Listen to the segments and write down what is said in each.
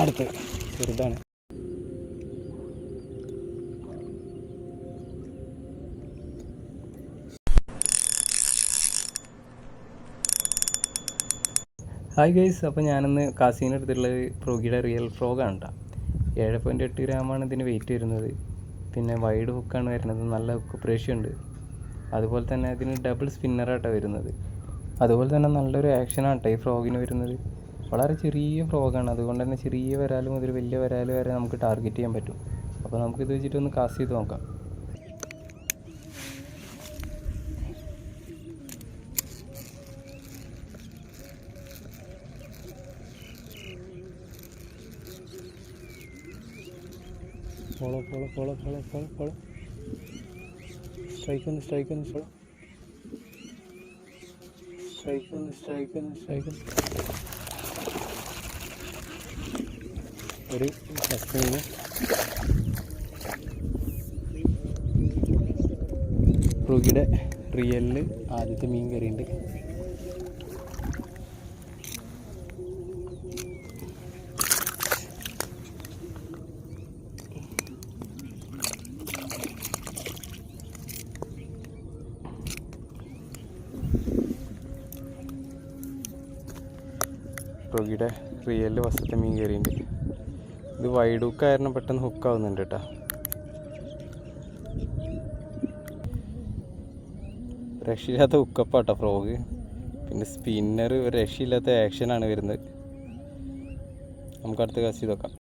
അടുത്ത്. ചെറുതാണ്. Hi guys അപ്പോൾ ഞാനിന്ന് കാസീന്റെ അടുത്തുള്ളത് പ്രോഗിയുടെ റിയൽ ഫ്രോഗാണ് കേട്ടോ ഏഴ് പോയിന്റ് എട്ട് ഗ്രാമാണ് ഇതിന് വെയിറ്റ് വരുന്നത്. പിന്നെ വൈഡ് ഹുക്കാണ് വരുന്നത്. നല്ല ഹുക്ക് പ്രേഷ്യുണ്ട് അതുപോലെ തന്നെ ഇതിന് ഡബിൾ സ്പിന്നറായിട്ടാണ് വരുന്നത്. അതുപോലെ തന്നെ നല്ലൊരു ആക്ഷനാണ് കേട്ടോ ഈ ഫ്രോഗിന് വരുന്നത്. വളരെ ചെറിയ ഫ്രോഗാണ് അതുകൊണ്ട് തന്നെ ചെറിയ വരാൽ മുതൽ വലിയ വരാൽ വരെ നമുക്ക് ടാർഗറ്റ് ചെയ്യാൻ പറ്റും. അപ്പോൾ നമുക്കിത് വെച്ചിട്ടൊന്ന് കാസ്റ്റ് ചെയ്ത് നോക്കാം. Follow follow follow follow follow follow strike ഒന്ന് സ്ട്രൈക്ക് ഒന്ന് ഫോളോ സ്ട്രൈക്ക് ഒന്ന് സ്ട്രൈക്ക് ഒന്ന് സ്ട്രൈക്ക് ഒന്ന് ഒരു ഫസ്റ്റ് മീന് റുഗിയുടെ റിയലിൽ ആദ്യത്തെ മീൻ കറിയുണ്ട്. റുഗിയുടെ റിയലിൽ വസ്ത്രത്തെ മീൻ കയറിയുണ്ട്. ഇത് വൈഡൂക്ക് കാരണം പെട്ടെന്ന് ഹുക്ക് ആവുന്നുണ്ട് കേട്ടോ രക്ഷയില്ലാത്ത ഹുക്കപ്പാട്ടോ ഫ്രോഗ് പിന്നെ സ്പിന്നർ രക്ഷയില്ലാത്ത ആക്ഷനാണ് വരുന്നത്. നമുക്ക് അടുത്ത കാശ് നോക്കാം.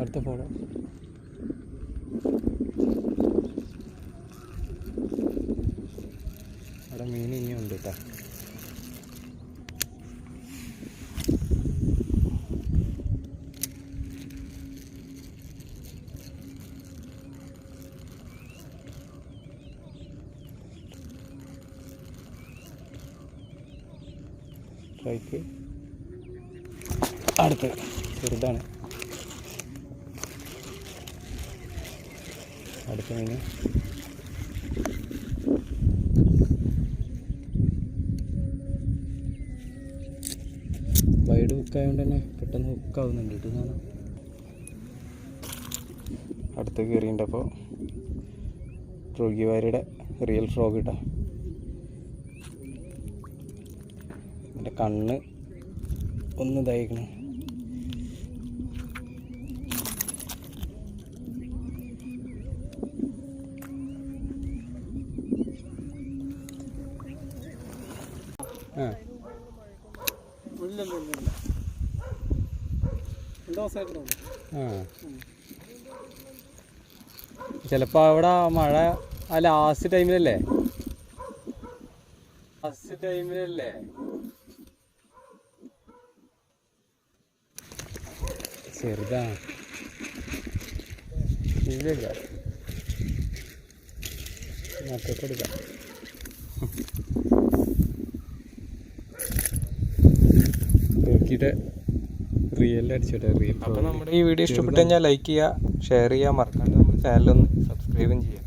അടുത്ത ഫോളോ അവിടെ മീൻ ഇനിയും ഉണ്ട് കേട്ടോ സ്ട്രൈക്ക് അടുത്ത് ചെറുതാണ്. അടുത്ത മീൻ. വൈഡ് ഹുക്കായതുകൊണ്ട് തന്നെ പെട്ടെന്ന് ഹുക്കാവുന്നുണ്ട് കേട്ടോ സാധനം അടുത്ത് കയറിയിട്ടുണ്ട് അപ്പോൾ ഫ്രോഗിവാരിയുടെ റിയൽ ഫ്രോഗ് ഇട്ടാ. എന്റെ കണ്ണ് ഒന്ന് ഇതായിരിക്കണം ചിലപ്പോ അവിടെ മഴ ആ ലാസ്റ്റ് ടൈമിലല്ലേ ലാസ്റ്റ് ടൈമിലല്ലേ ചെറുതാ. ഇല്ലില്ല. മറ്റൊക്കെ എടുക്കാം നോക്കിയിട്ട് റിയൽ അടിച്ചോട്ടെ റിയൽ അപ്പോൾ നമ്മുടെ ഈ വീഡിയോ ഇഷ്ടപ്പെട്ടു കഴിഞ്ഞാൽ ലൈക്ക് ചെയ്യുക ഷെയർ ചെയ്യുക മറക്കാണ്ട് നമ്മുടെ ചാനലൊന്ന് സബ്സ്ക്രൈബും ചെയ്യുക.